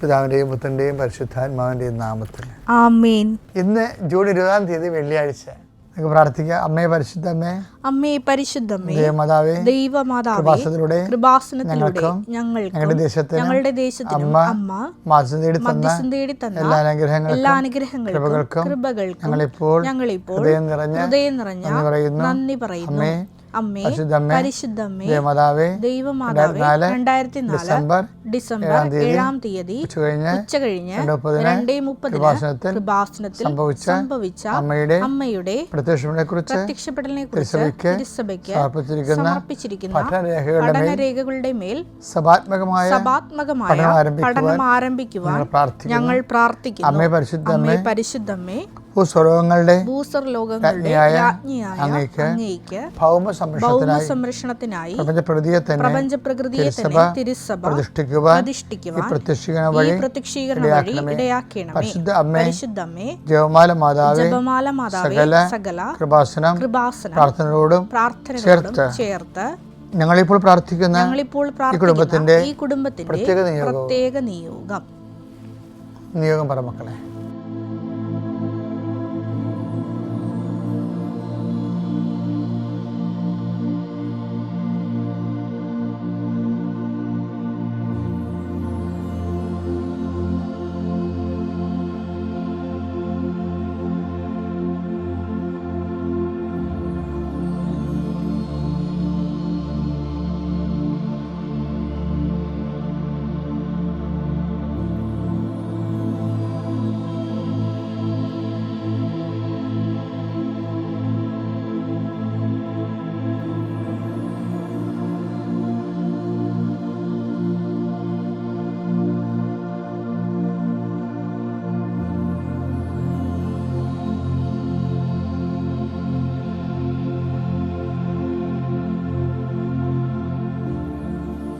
പിതാവിന്റെയും പുത്രന്റെയും പരിശുദ്ധാത്മാവിന്റെയും നാമത്തിൽ. ആമേൻ. ഇന്ന് ജൂൺ ഇരുപതാം തീയതി വെള്ളിയാഴ്ച. നമുക്ക് പ്രാർത്ഥിക്കാം. അമ്മേ പരിശുദ്ധ അമ്മേ പരിശുദ്ധമ്മേ. ദേവമാതാവേ ദൈവമാതാവേ കൃപാസനത്തിലൂടെ കൃപാസനത്തിലൂടെ ഞങ്ങൾക്ക് ഞങ്ങളുടെ ദേശത്തിന് ഞങ്ങളുടെ ദേശത്തിനും അമ്മ അമ്മ മാസം തേടി തന്ന തേടി തന്ന എല്ലാ അനുഗ്രഹങ്ങൾക്കും എല്ലാ അനുഗ്രഹങ്ങൾക്കും കൃപകൾക്കും കൃപകൾക്കും ഞങ്ങളിപ്പോൾ ഞങ്ങളിപ്പോൾ ഹൃദയം നിറഞ്ഞ ഹൃദയം നിറഞ്ഞ നന്ദി പറയുന്നു. നന്ദി പറയുന്നു. അമ്മേ പരിശുദ്ധമ്മേ പരിശുദ്ധമ്മേ ദേവമാതാവേ രണ്ടായിരത്തി ഡിസംബർ ഡിസംബർ ഏഴാം തീയതി ഉച്ച കഴിഞ്ഞ് രണ്ട് മുപ്പതിന് കൃപാസനത്തിൽ സംഭവിച്ച അമ്മയുടെ അമ്മയുടെ കുറിച്ച് പ്രത്യക്ഷപ്പെടലിനെ കുറിച്ച് സമർപ്പിച്ചിരിക്കുന്ന പഠനരേഖകളുടെ മേൽ സഭാത്മകമായ സഭാത്മകമായ പഠനം ആരംഭിക്കുവാൻ ഞങ്ങൾ പ്രാർത്ഥിക്കുന്നു. അമ്മേ പരിശുദ്ധമ്മേ പരിശുദ്ധമ്മേ ഭൂസ്വരവങ്ങളുടെ ഭൂസർ ലോകങ്ങളുടെ അങ്ങേക്ക് ഭൗമ സംരക്ഷണത്തിനായി തന്നെ പ്രപഞ്ചപ്രകൃതിയെ തന്നെ തിരുസഭ പ്രതിഷ്ഠിക്കുവാൻ ഈ പ്രതിഷ്ഠിക്കുവാൻ പ്രത്യക്ഷീകരണ വഴി പ്രത്യക്ഷീകരണം വഴി ഇടയാക്കണമേ. ഇടയാക്കണമേ. പരിശുദ്ധ അമ്മേ പരിശുദ്ധമ്മേ ജപമാല മാതാവേ ജപമാല മാതാവേ സകല സകല കൃപാസനം കൃപാസനം പ്രാർത്ഥനയോടും പ്രാർത്ഥനകളോടും ചേർത്ത് ഞങ്ങളിപ്പോൾ പ്രാർത്ഥിക്കുന്ന ഞങ്ങളിപ്പോൾ കുടുംബത്തിന്റെ ഈ കുടുംബത്തിന്റെ പ്രത്യേക നിയോഗം. നിയോഗം പറ മക്കളെ.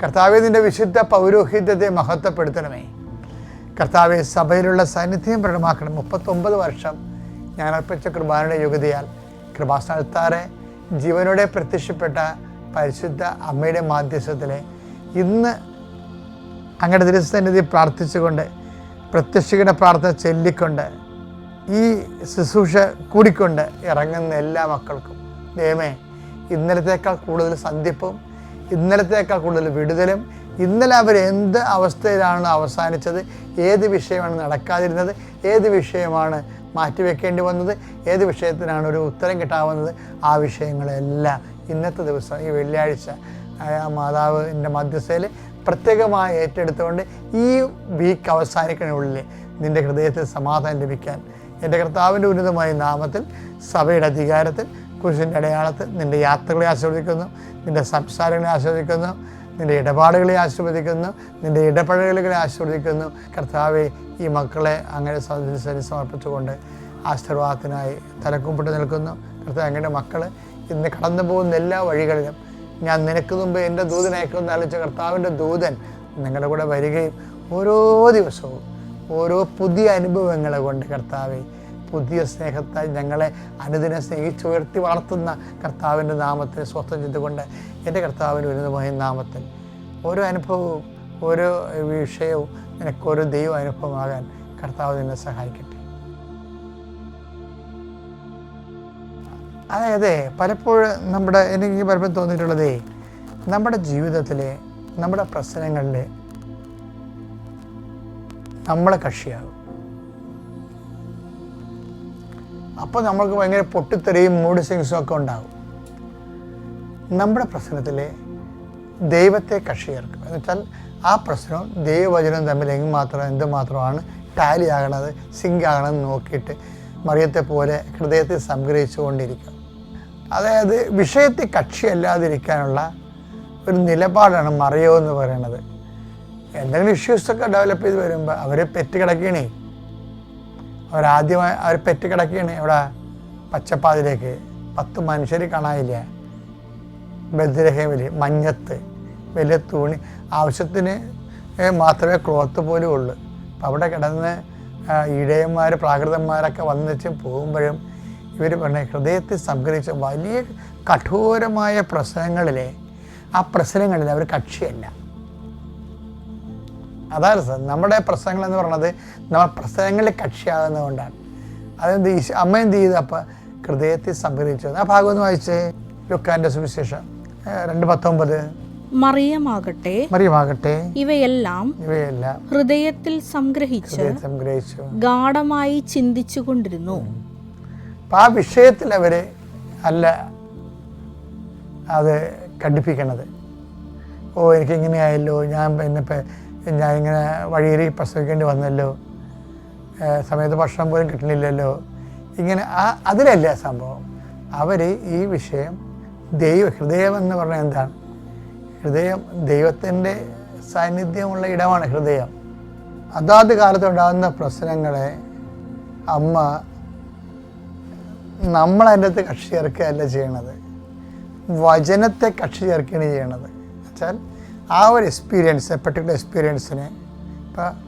കർത്താവിന്റെ വിശുദ്ധ പൗരോഹിത്യത്തെ മഹത്വപ്പെടുത്തണമേ. കർത്താവെ സഭയിലുള്ള സാന്നിധ്യം പ്രകടമാക്കണം മുപ്പത്തൊമ്പത് വർഷം ഞാൻ അർപ്പിച്ച കുർബാനയുടെ യോഗ്യതയാൽ കൃപാസ്ഥാനത്താറെ ജീവനോടെ പ്രത്യക്ഷപ്പെട്ട പരിശുദ്ധ അമ്മയുടെ മാധ്യസ്ഥത്തിലെ ഇന്ന് അങ്ങയുടെ തിരുസന്നിധി പ്രാർത്ഥിച്ചുകൊണ്ട് പ്രത്യക്ഷയുടെ പ്രാർത്ഥന ചൊല്ലിക്കൊണ്ട് ഈ ശുശ്രൂഷ കൂടിക്കൊണ്ട് ഇറങ്ങുന്ന എല്ലാ മക്കൾക്കും. ദൈവമേ ഇന്നലത്തേക്കാൾ കൂടുതൽ സന്ധിപ്പും ഇന്നലത്തേക്കാൾ കൂടുതൽ വിടുതലും. ഇന്നലെ അവർ എന്ത് അവസ്ഥയിലാണ് അവസാനിച്ചത്? ഏത് വിഷയമാണ് നടക്കാതിരുന്നത്? ഏത് വിഷയമാണ് മാറ്റിവെക്കേണ്ടി വന്നത്? ഏത് വിഷയത്തിനാണ് ഒരു ഉത്തരം കിട്ടാവുന്നത്? ആ വിഷയങ്ങളെല്ലാം ഇന്നത്തെ ദിവസം ഈ വെള്ളിയാഴ്ച ആ മാതാവിന്റെ മധ്യസ്ഥയിൽ പ്രത്യേകമായി ഏറ്റെടുത്തുകൊണ്ട് ഈ വീക്ക് അവസാനിക്കുന്നതിനുള്ളിൽ നിന്റെ ഹൃദയത്തിൽ സമാധാനം ലഭിക്കാൻ എന്റെ കർത്താവിന്റെ ഉന്നതമായ നാമത്തിൽ സഭയുടെ അധികാരത്തിൽ കുരിശിന്റെ അടയാളത്തിൽ നിന്റെ യാത്രകളെ ആസ്വദിക്കുന്നു നിന്റെ സംസാരങ്ങളെ ആസ്വദിക്കുന്നു നിന്റെ ഇടപാടുകളെ ആസ്വദിക്കുന്നു നിന്റെ ഇടപഴകലുകളെ ആസ്വദിക്കുന്നു കർത്താവെ ഈ മക്കളെ അങ്ങനെ സമർപ്പിച്ചുകൊണ്ട് ആശീർവാദത്തിനായി തലക്കുമ്പിട്ട് നിൽക്കുന്നു. കർത്താവ് അങ്ങയുടെ മക്കൾ ഇന്ന് കടന്നു പോകുന്ന എല്ലാ വഴികളിലും ഞാൻ നിനക്ക് മുമ്പ് എന്റെ ദൂതനയക്കുമെന്ന് ആലോചിച്ച കർത്താവിന്റെ ദൂതൻ നിങ്ങളുടെ കൂടെ വരികയും ഓരോ ദിവസവും ഓരോ പുതിയ അനുഭവങ്ങളെ കൊണ്ട് കർത്താവെ പുതിയ സ്നേഹത്താൽ ഞങ്ങളെ അനുദിനം സ്നേഹിച്ചുയർത്തി വളർത്തുന്ന കർത്താവിന്റെ നാമത്തിൽ സ്വസ്ഥം ചെയ്തുകൊണ്ട് എന്റെ കർത്താവിന്റെ ഉന്നതമായ നാമത്തിൽ ഓരോ അനുഭവവും ഓരോ വിഷയവും നിനക്ക് ഓരോ ദൈവ അനുഭവമാകാൻ കർത്താവ് നിന്നെ സഹായിക്കട്ടെ. അതായത് പലപ്പോഴും നമ്മുടെ എനിക്ക് പലപ്പോഴും തോന്നിയിട്ടുള്ളതേ നമ്മുടെ ജീവിതത്തിലെ നമ്മുടെ പ്രശ്നങ്ങളിൽ നമ്മളെ കക്ഷിയാകും. അപ്പോൾ നമ്മൾക്ക് ഭയങ്കര പൊട്ടിത്തെറിയും മൂഡ് സ്വിങ്സും ഒക്കെ ഉണ്ടാകും. നമ്മുടെ പ്രശ്നത്തിലെ ദൈവത്തെ കക്ഷി ചേർക്കും എന്ന് വെച്ചാൽ ആ പ്രശ്നവും ദൈവവചനവും തമ്മിൽ എങ്ങുമാത്രം എന്തുമാത്രമാണ് ടാലി ആകണത് സിങ്ക് ആകണമെന്ന് നോക്കിയിട്ട് മറിയത്തെ പോലെ ഹൃദയത്തെ സംഗ്രഹിച്ചു കൊണ്ടിരിക്കും അതായത് വിഷയത്തെ കക്ഷിയല്ലാതിരിക്കാനുള്ള ഒരു നിലപാടാണ് മറിയോ എന്ന് പറയുന്നത്. എന്തെങ്കിലും ഇഷ്യൂസൊക്കെ ഡെവലപ്പ് ചെയ്ത് വരുമ്പോൾ അവരെ പെറ്റ് കിടക്കണേ. അവരാദ്യമായി അവർ പെറ്റ് കിടക്കുകയാണ് ഇവിടെ പച്ചപ്പാതിലേക്ക്. പത്ത് മനുഷ്യർ കാണാനില്ല? ബദ്രഹേമിൽ മഞ്ഞത്ത് വലിയ തുണി. ആവശ്യത്തിന് മാത്രമേ ക്ലോത്ത് പോലും ഉള്ളൂ. അപ്പം അവിടെ കിടന്ന് ഇടയന്മാർ പ്രാകൃതന്മാരൊക്കെ വന്നിച്ചും പോകുമ്പോഴും ഇവർ പറഞ്ഞ ഹൃദയത്തിൽ സംഗ്രഹിച്ച വലിയ കഠോരമായ പ്രശ്നങ്ങളിലെ ആ പ്രശ്നങ്ങളിൽ അവർ കക്ഷിയല്ല. അതാണ് സർ നമ്മുടെ പ്രസംഗങ്ങൾ എന്ന് പറയുന്നത് നമ്മൾ പ്രസംഗങ്ങളിൽ കക്ഷിയാകുന്നതുകൊണ്ടാണ് അതെന്ത് അമ്മ എന്ത് ചെയ്തു? അപ്പം ഹൃദയത്തിൽ സംഗ്രഹിച്ചു ആ ഭാഗം ഒന്ന് വായിച്ചേ. ലുക്കാന്റെ സുവിശേഷം രണ്ട് പത്തൊമ്പത്. മറിയമാകട്ടെ. മറിയമാകട്ടെ. ഇവയെല്ലാം ഇവയെല്ലാം ഹൃദയത്തിൽ സംഗ്രഹിച്ച് സംഗ്രഹിച്ചു. ഗാഠമായി ചിന്തിച്ചു കൊണ്ടിരുന്നു. ആ വിഷയത്തിൽ അവർ അല്ല അത് കണ്ടിപ്പിക്കണത്. ഓ എനിക്ക് ഇങ്ങനെ ആയല്ലോ ഞാൻ പിന്നെ ഞാൻ ഇങ്ങനെ വഴിയിൽ പ്രസവിക്കേണ്ടി വന്നല്ലോ. സമയത്ത് ഭക്ഷണം പോലും കിട്ടണില്ലല്ലോ ഇങ്ങനെ ആ അതിലല്ല സംഭവം. അവർ ഈ വിഷയം ദൈവ ഹൃദയം എന്ന് പറഞ്ഞാൽ എന്താണ്? ഹൃദയം ദൈവത്തിന്റെ സാന്നിധ്യമുള്ള ഇടമാണ് ഹൃദയം. അതാത് കാലത്തുണ്ടാകുന്ന പ്രശ്നങ്ങളെ അമ്മ നമ്മളതിന്റെ അകത്ത് കക്ഷി ചേർക്കുകയല്ല ചെയ്യണത്. വചനത്തെ കക്ഷി ചേർക്കുകയാണ് ചെയ്യണത്. വെച്ചാൽ ആ ഒരു എക്സ്പീരിയൻസ് പെർട്ടിക്കുലർ എക്സ്പീരിയൻസിനെ ഇപ്പം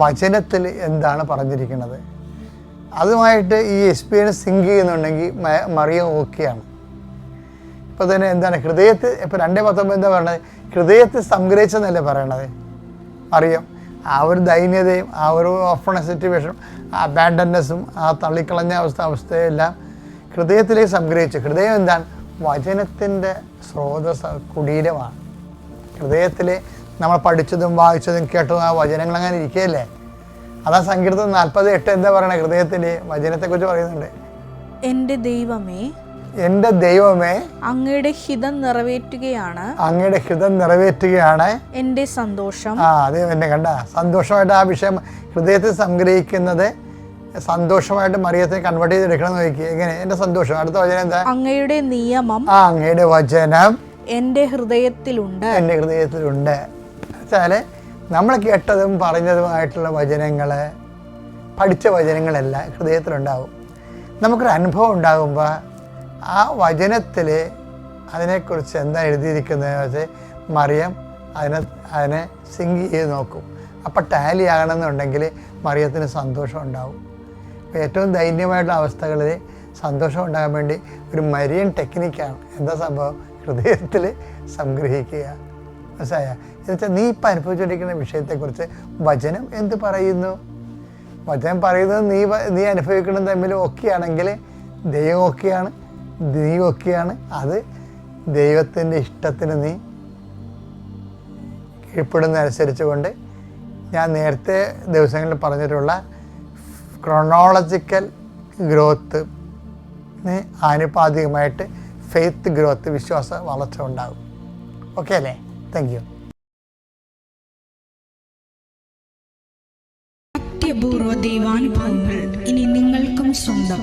വചനത്തിൽ എന്താണ് പറഞ്ഞിരിക്കുന്നത്? അതുമായിട്ട് ഈ എക്സ്പീരിയൻസ് സിങ്ക് ചെയ്യുന്നുണ്ടെങ്കിൽ മറിയ മറിയം ഓക്കെയാണ് ഇപ്പോൾ തന്നെ എന്താണ് ഹൃദയത്തിൽ ഇപ്പോൾ രണ്ടേ പത്തൊമ്പത് എന്താ പറയണത്? ഹൃദയത്തിൽ സംഗ്രഹിച്ചെന്നല്ലേ പറയണത്? അറിയാം ആ ഒരു ദൈന്യതയും ആ ഒരു ഓഫണ സിറ്റുവേഷനും ആ അബാൻഡൻനെസ്സും ആ തള്ളിക്കളഞ്ഞ അവസ്ഥ അവസ്ഥയെല്ലാം ഹൃദയത്തിലേക്ക് സംഗ്രഹിച്ചു. ഹൃദയം എന്താണ്? വചനത്തിന്റെ സ്രോതസ് കുടീരമാണ്. ഹൃദയത്തിൽ നമ്മൾ പഠിച്ചതും വായിച്ചതും കേട്ടതും ആ വചനങ്ങൾ അങ്ങനെ ഇരിക്കുകയല്ലേ? അതാ സങ്കീർത്തം നാൽപ്പത് എട്ട് എന്താ പറയണേ ഹൃദയത്തിൽ വചനത്തെക്കുറിച്ച് പറയുന്നുണ്ട്. എന്റെ ദൈവമേ എന്റെ ദൈവമേ അങ്ങയുടെ ഹിതം നിറവേറ്റുകയാണ്. അങ്ങയുടെ ഹിതം നിറവേറ്റുകയാണ്. എന്റെ സന്തോഷം. ആ അത് എന്നെ കണ്ട സന്തോഷമായിട്ട് ആ വിഷയം ഹൃദയത്തിൽ സംഗ്രഹിക്കുന്നത് സന്തോഷമായിട്ട് മറിയത്തെ കൺവേർട്ട് ചെയ്തെടുക്കണം നോക്കി എങ്ങനെ? എന്റെ സന്തോഷം. അടുത്ത വചനം എന്താ? അങ്ങയുടെ നിയമം ആ അങ്ങയുടെ വചനം എന്റെ ഹൃദയത്തിലുണ്ട്. എന്റെ ഹൃദയത്തിലുണ്ട്. വെച്ചാൽ നമ്മൾ കേട്ടതും പറഞ്ഞതുമായിട്ടുള്ള വചനങ്ങൾ പഠിച്ച വചനങ്ങളെല്ലാം ഹൃദയത്തിലുണ്ടാവും. നമുക്കൊരു അനുഭവം ഉണ്ടാകുമ്പോൾ ആ വചനത്തിൽ അതിനെക്കുറിച്ച് എന്താ എഴുതിയിരിക്കുന്നത് വെച്ചാൽ മറിയം അതിനെ അതിനെ സിങ്ക് ചെയ്ത് നോക്കും. അപ്പം ടാലി ആകണമെന്നുണ്ടെങ്കിൽ മറിയത്തിന് സന്തോഷം ഉണ്ടാവും. അപ്പോൾ ഏറ്റവും ദൈന്യമായിട്ടുള്ള അവസ്ഥകളിൽ സന്തോഷം ഉണ്ടാകാൻ വേണ്ടി ഒരു മരിയൻ ടെക്നിക്കാണ് എന്താ സംഭവം? ഹൃദയത്തിൽ സംഗ്രഹിക്കുക. മനസ്സിലായ? എന്നുവെച്ചാൽ നീ ഇപ്പം അനുഭവിച്ചുകൊണ്ടിരിക്കുന്ന വിഷയത്തെക്കുറിച്ച് വചനം എന്ത് പറയുന്നു? വചനം പറയുന്നത് നീ നീ അനുഭവിക്കണം തമ്മിൽ ഒക്കെയാണെങ്കിൽ ദൈവം ഒക്കെയാണ് നീ ഒക്കെയാണ്. അത് ദൈവത്തിന്റെ ഇഷ്ടത്തിന് നീ കീഴ്പ്പെടുന്നതനുസരിച്ച് കൊണ്ട് ഞാൻ നേരത്തെ ദിവസങ്ങളിൽ പറഞ്ഞിട്ടുള്ള ക്രൊണോളജിക്കൽ ഗ്രോത്ത് ആനുപാതികമായിട്ട് ഫെയ്ത്ത് ഗ്രോത്ത് വിശ്വാസ വളർച്ച ഉണ്ടാകും. ഓക്കെ അല്ലേ? താങ്ക് യു അത്യപൂർവ ദൈവാനുഭവങ്ങൾ ഇനി നിങ്ങൾക്കും സ്വന്തം.